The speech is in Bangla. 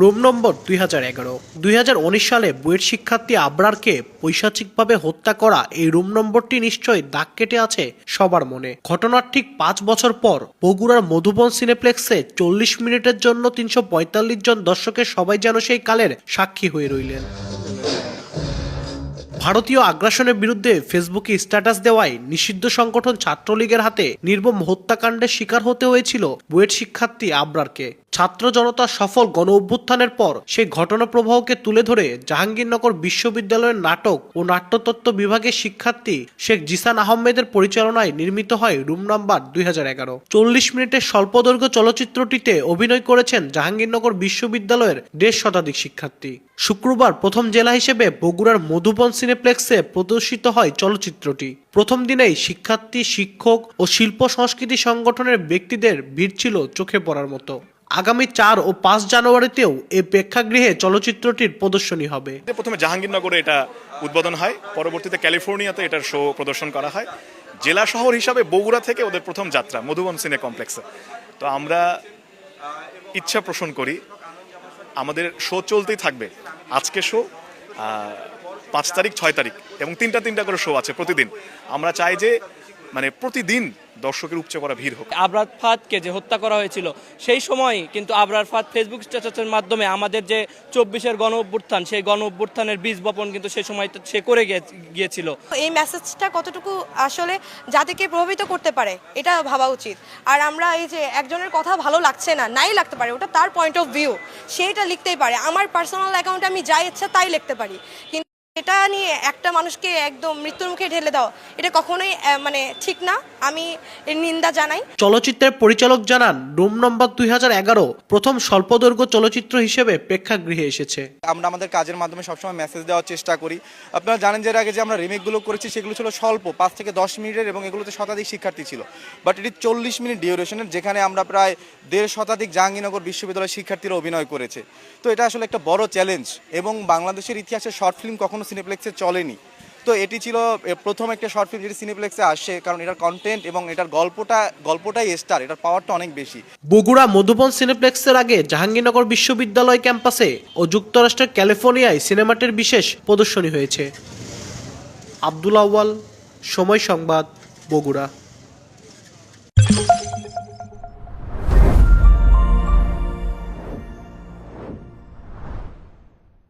রুম নম্বর দুই হাজার এগারো। দুই সালে বুয়েট শিক্ষার্থী আবরারকে পৈশাচিকভাবে হত্যা করা এই রুম নম্বরটি নিশ্চয়ই দাগ কেটে আছে সবার মনে। ঘটনার ঠিক পাঁচ বছর পর বগুড়ার মধুবন সিনেপ্লেক্সে চল্লিশ মিনিটের জন্য তিনশো পঁয়তাল্লিশ জন দর্শকের সবাই যেন সেই কালের সাক্ষী হয়ে রইলেন। ভারতীয় আগ্রাসনের বিরুদ্ধে ফেসবুকে স্ট্যাটাস দেওয়ায় নিষিদ্ধ সংগঠন ছাত্রলীগের হাতে নির্মম হত্যাকাণ্ডের শিকার হতে হয়েছিল বুয়েট শিক্ষার্থী আবরারকে। ছাত্র জনতার সফল গণ অভ্যুত্থানের পর সেই ঘটনা প্রবাহকে তুলে ধরে জাহাঙ্গীরনগর বিশ্ববিদ্যালয়ের নাটক ও নাট্যতত্ত্ব বিভাগের শিক্ষার্থী শেখ জিসান আহমেদের পরিচালনায় নির্মিত হয় রুম নাম্বার দুই হাজার এগারো। চল্লিশ মিনিটের স্বল্পদৈর্ঘ্য চলচ্চিত্রটিতে অভিনয় করেছেন জাহাঙ্গীরনগর বিশ্ববিদ্যালয়ের দেড় শতাধিক শিক্ষার্থী। শুক্রবার প্রথম জেলা হিসেবে বগুড়ার মধুবন সিনেপ্লেক্সে প্রদর্শিত হয় চলচ্চিত্রটি। প্রথম দিনেই শিক্ষার্থী, শিক্ষক ও শিল্প সংস্কৃতি সংগঠনের ব্যক্তিদের ভিড় ছিল চোখে পড়ার মতো। আগামী চার ও পাঁচ জানুয়ারিতেও এই প্রেক্ষাগৃহে চলচ্চিত্রটির প্রদর্শনী হবে। প্রথমে জাহাঙ্গীরনগরে এটা উদ্বোধন হয়, পরবর্তীতে ক্যালিফোর্নিয়াতে এটার শো প্রদর্শন করা হয়। জেলা শহর হিসাবে বগুড়া থেকে ওদের প্রথম যাত্রা, মধুবন সিনে কমপ্লেক্সে। তো আমরা ইচ্ছা পোষণ করি, আমাদের শো চলতেই থাকবে, আজকে শো পাঁচ তারিখ, ছয় তারিখ, এবং তিনটা তিনটা করে শো আছে প্রতিদিন। আমরা চাই যে মানে প্রতিদিন দর্শকের উপচে করা ভিড় হোক। আবরার ফাদকে যে হত্যা করা হয়েছিল সেই সময় কিন্তু আবরার ফাদ ফেসবুক স্ট্যাটাসের মাধ্যমে আমাদের যে চব্বিশের গণ অভ্যুত্থান সেই গণ অভ্যুত্থানের বীজ বপন কিন্তু সেই সময় তো সে করে গিয়ে- গিয়েছিল। এই মেসেজটা কতটুকু আসলে জাতিকে প্রভাবিত করতে পারে এটা ভাবা উচিত। আর আমরা এই যে একজনের কথা ভালো লাগছে না নাই লাগতে পারে ওটা তার পয়েন্ট অফ ভিউ সেইটা লিখতেই পারে। আমার পার্সোনাল অ্যাকাউন্টে আমি যাই ইচ্ছা তাই লিখতে পারি। কিন্তু এটা নিয়ে একটা মানুষকে একদম মৃত্যুর মুখে ঢেলে দাও এটা কখনোই মানে ঠিক না। আমি এর নিন্দা জানাই। চলচ্চিত্রের পরিচালক জানান রুম নম্বর দুই হাজার এগারো প্রথম স্বল্পদৈর্ঘ্য চলচ্চিত্র হিসেবে প্রেক্ষাগৃহে এসেছে। আমরা আমাদের কাজের মাধ্যমে সবসময় মেসেজ দেওয়ার চেষ্টা করি। আপনারা জানেন যে এর আগে যে আমরা রিমেকগুলো করেছি সেগুলো ছিল স্বল্প পাঁচ থেকে দশ মিনিটের এবং এগুলোতে শতাধিক শিক্ষার্থী ছিল। বাট এটি চল্লিশ মিনিট ডিউরেশনের যেখানে আমরা প্রায় দেড় শতাধিক জাহাঙ্গীরনগর বিশ্ববিদ্যালয়ের শিক্ষার্থীরা অভিনয় করেছে। তো এটা আসলে একটা বড় চ্যালেঞ্জ এবং বাংলাদেশের ইতিহাসে শর্ট ফিল্ম কখনো সিনেপ্লেক্সে চলেনি। তো এটি ছিল প্রথম একটা শর্ট ফিল্ম যেটি সিনেপ্লেক্সে আসে, কারণ এটার কন্টেন্ট এবং এটার গল্পটা, গল্পটাই স্টার এটার পাওয়ারটা অনেক বেশি। বগুড়া মধুবন সিনেপ্লেক্সের আগে জাহাঙ্গীরনগর বিশ্ববিদ্যালয় ক্যাম্পাসে ও যুক্তরাষ্ট্রের ক্যালিফোর্নিয়ায় সিনেমাটির বিশেষ প্রদর্শনী হয়েছে। আব্দুল আউয়াল, সময় সংবাদ, বগুড়া।